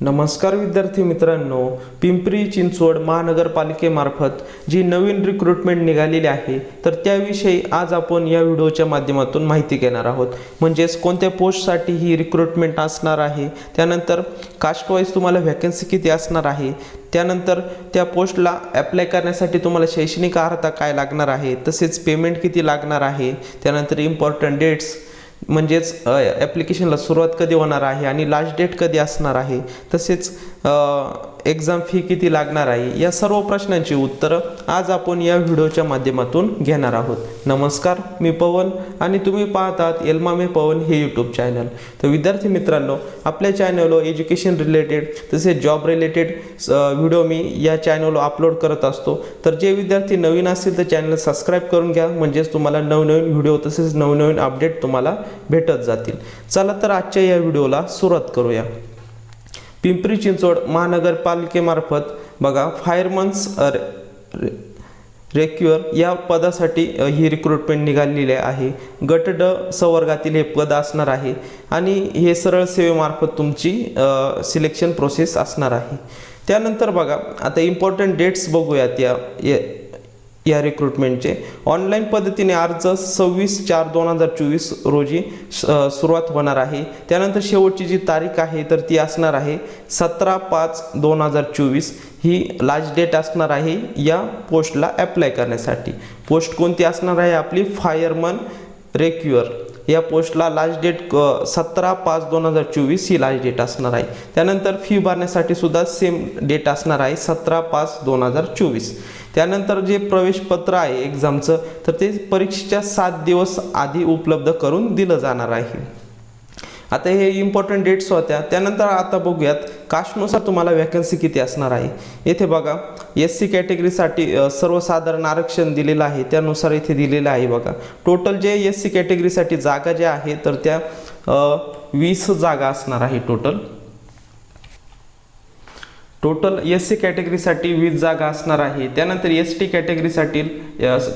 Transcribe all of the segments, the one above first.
नमस्कार विद्यार्थी मित्रांनो पिंपरी चिंचवड महानगरपालिकेमार्फत जी नवीन रिक्रुटमेंट निघालेली आहे तर त्याविषयी आज आपण या व्हिडिओच्या माध्यमातून माहिती घेणार आहोत. म्हणजेच कोणत्या पोस्टसाठी ही रिक्रुटमेंट असणार आहे त्यानंतर कास्टवाईज तुम्हाला व्हॅकन्सी किती असणार आहे त्यानंतर त्या पोस्टला ॲप्लाय करण्यासाठी तुम्हाला शैक्षणिक अर्हता काय लागणार आहे तसेच पेमेंट किती लागणार आहे त्यानंतर इम्पॉर्टंट डेट्स म्हणजेच ॲप्लिकेशनला सुरुवात कधी होणार आहे आणि लास्ट डेट कधी असणार आहे? तसेच एक्झाम फी किती लागणार आहे? या सर्व प्रश्नांची उत्तरं आज आपण या व्हिडिओच्या माध्यमातून घेणार आहोत. नमस्कार मी पवन आणि तुम्ही पाहतात एल्मामे पवन हे यूट्यूब चॅनल तर विद्यार्थी मित्रांनो आपल्या चॅनलवर एज्युकेशन रिलेटेड तसेच जॉब रिलेटेड व्हिडिओ मी या चॅनलवर अपलोड करत असतो. तर जे विद्यार्थी नवीन असतील तर चॅनल सबस्क्राईब करून घ्या. म्हणजेच तुम्हाला नवनवीन व्हिडिओ तसेच नवनवीन अपडेट तुम्हाला भेटत जातील. चला तर आजच्या या व्हिडिओला सुरुवात करूया. पिंपरी चिंचवड महानगरपालिकेमार्फत बघा फायरमन्स रेक्युअर या पदासाठी ही रिक्रुटमेंट निघालेली आहे. गट ड संवर्गातील हे पद असणार आहे आणि हे सरळ सेवेमार्फत तुमची सिलेक्शन प्रोसेस असणार आहे. त्यानंतर बघा आता इम्पॉर्टंट डेट्स बघूयात या या- रिक्रुटमेंटचे ऑनलाईन पद्धतीने अर्ज सव्वीस चार दोन हजार चोवीस रोजी सुरुवात होणार आहे. त्यानंतर शेवटची जी तारीख आहे तर ती असणार आहे सतरा पाच दोन हजार चोवीस. ही लास्ट डेट असणार आहे या पोस्टला ॲप्लाय करण्यासाठी. पोस्ट कोणती असणार आहे? आपली फायरमन रेक्युअर या पोस्टला लास्ट डेट सतरा पाच दोन हजार चोवीस ही लास्ट डेट असणार आहे. त्यानंतर फी भरण्यासाठी सुद्धा सेम डेट असणार आहे सतरा पाच दोन हजार चोवीस. त्यानंतर जे प्रवेशपत्र आहे एक्झामचं तर ते परीक्षेच्या सात दिवस आधी उपलब्ध करून दिलं जाणार आहे. आता हे इम्पॉर्टंट डेट्स होत्या. त्यानंतर आता बघूयात कास्टनुसार तुम्हाला वॅकन्सी किती असणार आहे. येथे बघा एस सी कॅटेगरीसाठी सर्वसाधारण आरक्षण दिलेलं आहे. त्यानुसार इथे दिलेलं आहे बघा. टोटल जे एस सी कॅटेगरीसाठी जागा ज्या आहे तर त्या वीस जागा असणार आहे टोटल टोटल एस सी कॅटेगरीसाठी वीस जागा असणार आहे. त्यानंतर एस टी कॅटेगरीसाठी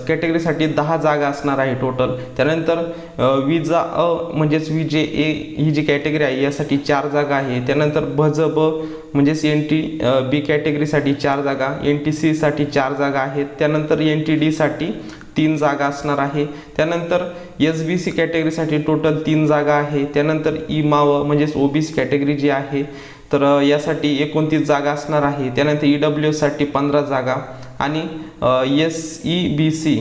कॅटेगरीसाठी दहा जागा असणार आहे टोटल त्यानंतर विजा अ म्हणजेच विजे ए ही जी कॅटेगरी आहे यासाठी चार जागा आहे. त्यानंतर भज ब म्हणजेच एन टी बी कॅटेगरीसाठी चार जागा एन टी सीसाठी चार जागा आहेत. त्यानंतर एन टी डीसाठी तीन जागा असणार आहे. त्यानंतर एस बी सी कॅटेगरीसाठी टोटल तीन जागा आहे. त्यानंतर ई माव म्हणजेच ओ बी सी कॅटेगरी जी आहे तर यासाठी एकोणतीस जागा असणार आहे. त्यानंतर ई डब्ल्यूसाठी पंधरा जागा आणि एस ई बी सी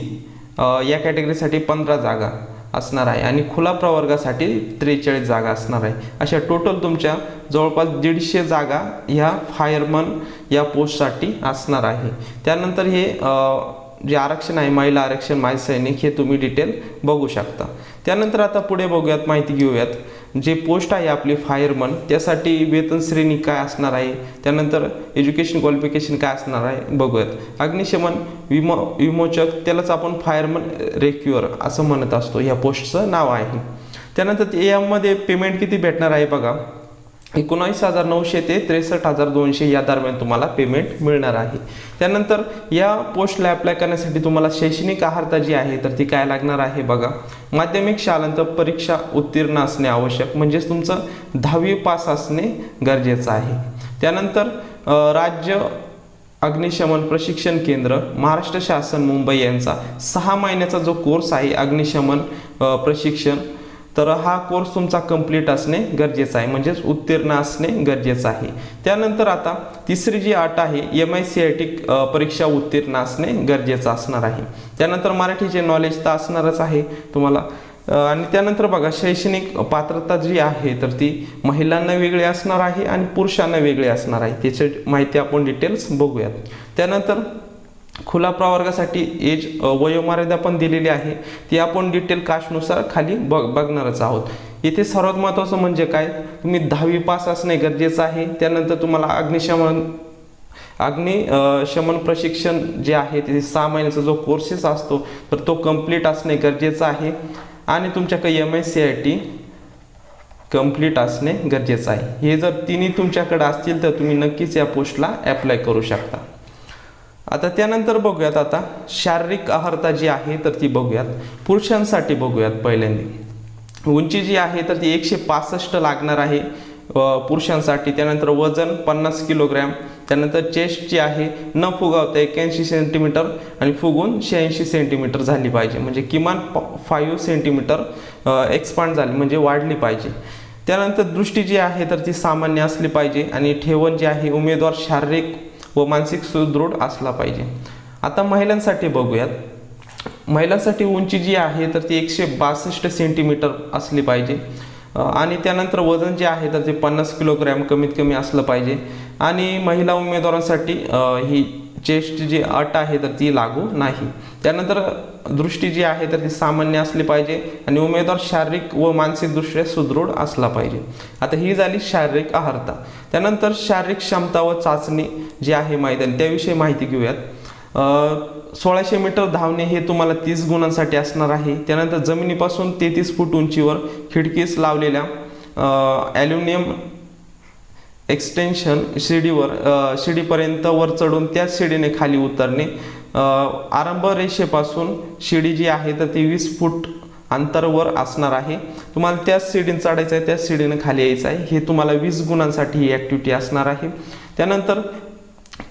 या कॅटेगरीसाठी पंधरा जागा असणार आहे. आणि खुला प्रवर्गासाठी त्रेचाळीस जागा असणार आहे. अशा टोटल तुमच्या जवळपास दीडशे जागा ह्या फायरमन या पोस्टसाठी असणार आहे. त्यानंतर हे जे आरक्षण आहे महिला आरक्षण माय सैनिक हे तुम्ही डिटेल बघू शकता. त्यानंतर आता पुढे बघूयात माहिती घेऊयात. जे पोस्ट आहे आपली फायरमन त्यासाठी वेतन श्रेणी काय असणार आहे? त्यानंतर एज्युकेशन क्वालिफिकेशन काय असणार आहे? बघूयात. अग्निशमन विमो विमोचक त्यालाच आपण फायरमन रेक्युअर असं म्हणत असतो. ह्या पोस्टचं नाव आहे. त्यानंतर ते यामध्ये पेमेंट किती भेटणार आहे बघा. एकोणावीस हजार नऊशे ते त्रेसष्ट हजार दोनशे या दरम्यान तुम्हाला पेमेंट मिळणार आहे. त्यानंतर या पोस्टला अप्लाय करण्यासाठी तुम्हाला शैक्षणिक आहारता जी आहे तर ती काय लागणार आहे बघा. माध्यमिक शालांत परीक्षा उत्तीर्ण असणे आवश्यक म्हणजेच तुमचं दहावी पास असणे गरजेचं आहे. त्यानंतर राज्य अग्निशमन प्रशिक्षण केंद्र महाराष्ट्र शासन मुंबई यांचा सहा महिन्याचा जो कोर्स आहे अग्निशमन प्रशिक्षण तर हा कोर्स तुमचा कंप्लीट असणे गरजेचं आहे. म्हणजेच उत्तीर्ण असणे गरजेचं आहे. त्यानंतर आता तिसरी जी अट आहे M I C I T परीक्षा उत्तीर्ण असणे गरजेचं असणार आहे. त्यानंतर मराठीचे नॉलेज तर असणारच आहे तुम्हाला. आणि त्यानंतर बघा शैक्षणिक पात्रता जी आहे तर ती महिलांना वेगळी असणार आहे आणि पुरुषांना वेगळी असणार आहे. त्याची माहिती आपण डिटेल्स बघूयात. त्यानंतर खुला प्रवर्गासाठी एज वयोमर्यादा पण दिलेली आहे. ती आपण डिटेल कास्टनुसार खाली बघ बघणारच आहोत. इथे सर्वात महत्त्वाचं म्हणजे काय? तुम्ही दहावी पास असणे गरजेचं आहे. त्यानंतर तुम्हाला अग्निशमन अग्निशमन शमन प्रशिक्षण जे आहे ते सहा महिन्याचा जो कोर्सेस असतो तर तो कंप्लीट असणे गरजेचं आहे. आणि तुमच्याकडे M I C I T complete असणे गरजेचं आहे. हे जर तिन्ही तुमच्याकडे असतील तर तुम्ही नक्कीच या पोस्टला अप्लाय करू शकता. आता त्यानंतर बघूयात आता. शारीरिक आहारता जी आहे तर ती बघूयात. पुरुषांसाठी बघूयात पहिल्यांदा. उंची जी आहे तर ती एकशे पासष्ट लागणार आहे पुरुषांसाठी. त्यानंतर वजन पन्नास किलोग्रॅम. त्यानंतर चेस्ट जी आहे न फुगावता एक्याऐंशी सेंटीमीटर आणि फुगून शहाऐंशी सेंटीमीटर झाली पाहिजे. म्हणजे किमान फाईव्ह सेंटीमीटर एक्सपांड झाली म्हणजे वाढली पाहिजे. त्यानंतर दृष्टी जी आहे तर ती सामान्य असली पाहिजे. आणि ठेवण जी आहे उमेदवार शारीरिक व मानसिक सुदृढ असला पाहिजे. आता महिलांसाठी बघूयात. महिलांसाठी उंची जी आहे तर ती एकशे बासष्ट सेंटीमीटर असली पाहिजे. आणि त्यानंतर वजन जे आहे तर ते पन्नास किलोग्रॅम कमीत कमी असलं पाहिजे. आणि महिला उमेदवारांसाठी ही चेस्ट जी अट आहे तर ती लागू नाही. त्यानंतर दृष्टी जी आहे तर ती सामान्य असली पाहिजे आणि उमेदवार शारीरिक व मानसिकदृष्ट्या सुदृढ असला पाहिजे. आता ही झाली शारीरिक आहारता. त्यानंतर शारीरिक क्षमता व चाचणी जी आहे मैदान त्याविषयी माहिती घेऊयात. सोळाशे मीटर धावणे हे तुम्हाला तीस गुणांसाठी असणार आहे. त्यानंतर जमिनीपासून तेहतीस फूट उंचीवर खिडकीस लावलेल्या ॲल्युमिनियम एक्सटेन्शन शिडीवर शिडीपर्यंत वर चढून त्याच शिडीने खाली उतरणे. आरंभ रेषेपासून शिडी जी आहे तर ती वीस फूट अंतरवर असणार आहे. तुम्हाला त्याच शिडीने चढायचं आहे त्याच शिडीने खाली यायचं आहे. हे तुम्हाला वीस गुणांसाठी ही ॲक्टिव्हिटी असणार आहे. त्यानंतर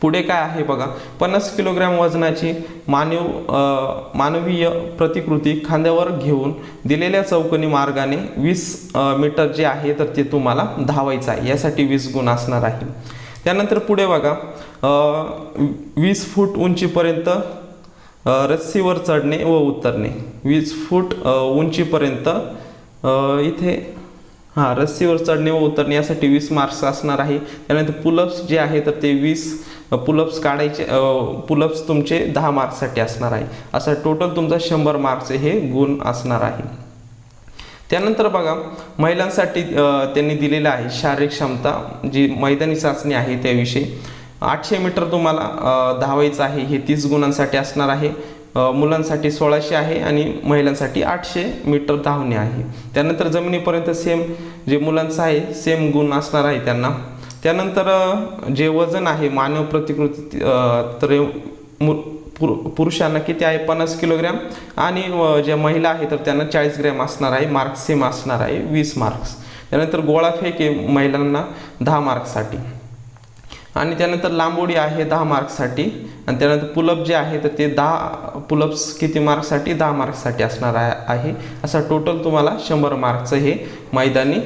पुढे काय आहे बघा? पन्नास किलोग्रॅम वजनाची मानव मानवीय प्रतिकृती खांद्यावर घेऊन दिलेल्या चौकनी मार्गाने वीस मीटर जे आहे तर ते तुम्हाला धावायचं आहे. यासाठी वीस गुण असणार आहे. त्यानंतर पुढे बघा वीस फूट उंचीपर्यंत रस्सीवर चढणे व उतरणे. वीस फूट उंचीपर्यंत इथे हां रस्सीवर चढणे व उतरणे यासाठी वीस मार्क्स असणार आहे. त्यानंतर पुलअप्स जे आहे तर ते वीस पुलअप्स काढायचे पुलअप्स तुमचे दहा मार्क्ससाठी असणार आहे. असं टोटल तुमचा शंभर मार्क्सचे हे गुण असणार आहे. त्यानंतर बघा महिलांसाठी त्यांनी दिलेलं आहे शारीरिक क्षमता जी मैदानी चाचणी आहे त्याविषयी. आठशे मीटर तुम्हाला धावायचं आहे हे तीस गुणांसाठी असणार आहे. मुलांसाठी सोळाशे आहे आणि महिलांसाठी आठशे मीटर धावणे आहे. त्यानंतर जमिनीपर्यंत सेम जे मुलांचं आहे सेम गुण असणार आहे त्यांना. त्यानंतर जे वजन आहे मानव प्रतिकृती तर मु पुरुषांना किती आहे? पन्नास किलोग्रॅम. आणि ज्या महिला आहे तर त्यांना चाळीस ग्रॅम असणार आहे. मार्क्स सेम असणार आहे. वीस मार्क्स. त्यानंतर गोळा फेक आहे महिलांना दहा मार्क्ससाठी. आणि त्यानंतर लांबोडी आहे दहा मार्क्ससाठी. आणि त्यानंतर पुलअप जे आहे तर ते दहा पुलअप्स किती मार्क्ससाठी? दहा मार्क्ससाठी असणार आहे. असा टोटल तुम्हाला शंभर मार्कचं हे मैदानी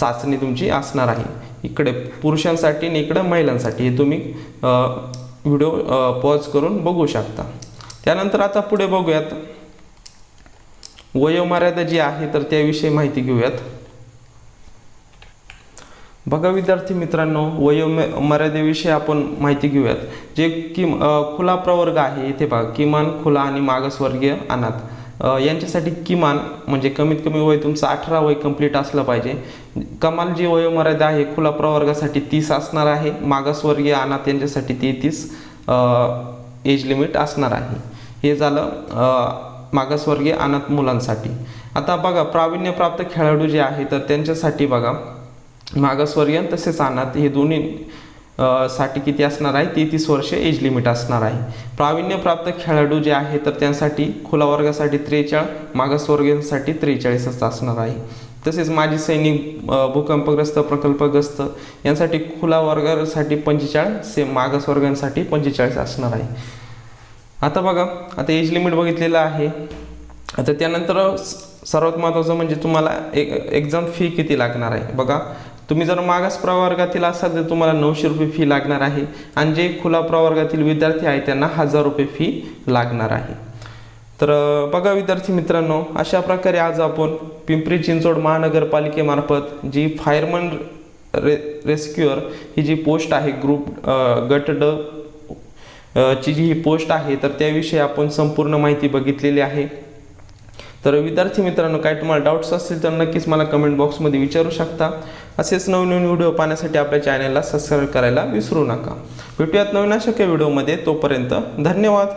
चाचणी तुमची असणार आहे. इकडे पुरुषांसाठी आणि इकडे महिलांसाठी हे तुम्ही व्हिडिओ पॉज करून बघू शकता. त्यानंतर आता पुढे बघूयात. वयोमर्यादा जी आहे तर त्याविषयी माहिती घेऊयात. बघा विद्यार्थी मित्रांनो वयो मर्यादेविषयी आपण माहिती घेऊयात. जे कि खुला प्रवर्ग आहे इथे बघा किमान खुला आणि मागासवर्गीय अनाथ. यांच्यासाठी किमान म्हणजे कमीत कमी वय तुमचं अठरा वय कंप्लीट असलं पाहिजे. कमाल जी वयोमर्यादा आहे खुला प्रवर्गासाठी तीस असणार आहे. मागासवर्गीय अनाथ यांच्यासाठी तेहतीस एज लिमिट असणार आहे. हे झालं मागासवर्गीय अनाथ मुलांसाठी. आता बघा प्रावीण्यप्राप्त खेळाडू जे आहे तर त्यांच्यासाठी बघा मागासवर्गीय तसेच अनाथ हे दोन्ही साठी किती असणार आहे? तेहतीस वर्ष एज लिमिट असणार आहे. प्रावीण्यप्राप्त खेळाडू जे आहे तर त्यांसाठी खुला वर्गासाठी त्रेचाळीस मागासवर्गीयांसाठी त्रेचाळीसच असणार आहे. तसेच माजी सैनिक भूकंपग्रस्त प्रकल्पग्रस्त यांसाठी खुला वर्गासाठी पंचेचाळीस से मागासवर्गांसाठी पंचेचाळीस असणार आहे. आता बघा आता एज लिमिट बघितलेलं आहे. आता त्यानंतर स- सर्वात महत्त्वाचं म्हणजे तुम्हाला एक एक्झाम फी किती लागणार आहे? बघा तुम्ही जर मागास प्रवर्गातील असाल तर तुम्हाला नऊशे रुपये फी लागणार आहे. आणि जे खुला प्रवर्गातील विद्यार्थी आहे त्यांना हजार रुपये फी लागणार आहे. तर बघा विद्यार्थी मित्रांनो अशा प्रकारे आज आपण पिंपरी चिंचवड महानगरपालिकेमार्फत जी फायरमन रे रेस्क्युअर ही जी पोस्ट आहे ग्रुप गट ड ची जी ही पोस्ट आहे तर त्याविषयी आपण संपूर्ण माहिती बघितलेली आहे. तर विद्यार्थी मित्रांनो काय तुम्हाला डाऊट्स असतील तर नक्कीच मला कमेंट बॉक्समध्ये विचारू शकता. असेच नवीन नवीन व्हिडिओ पाहण्यासाठी आपल्या चॅनलला सबस्क्राईब करायला विसरू नका. भेटूयात नवीन अशा व्हिडिओमध्ये तोपर्यंत धन्यवाद.